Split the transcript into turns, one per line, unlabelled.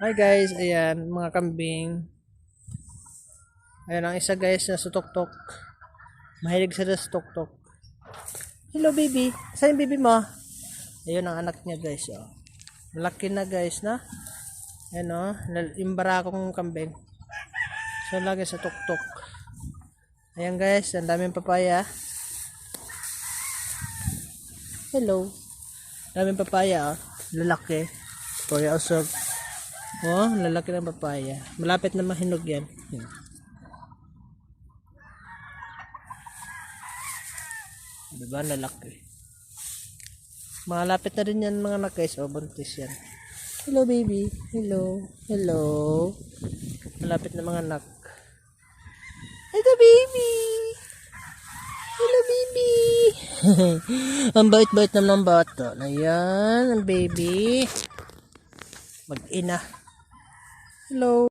Hi guys, ayan, mga kambing. Ayan ang isa guys na sutok-tok. Mahilig sila sa tok-tok. Hello baby, saan yung baby mo? Ayun ang anak niya guys. Oh. Malaki na guys na. Ayan oh, lal- yung barakong kambing. So lagi sa tok-tok. Ayan guys, ang daming papaya. Hello. Daming papaya oh. Lalaki. Papaya usog. Oh, lalaki ng papaya. Malapit na mahinog yan. Yan. Diba, lalaki. Malapit na rin yan mga anak guys. Oh, buntis yan. Hello baby. Hello. Hello. Malapit na mga anak. Ito baby. Hello baby. ang bait-bait naman ng bata. Ayan, ang baby. Mag-ina. Hello.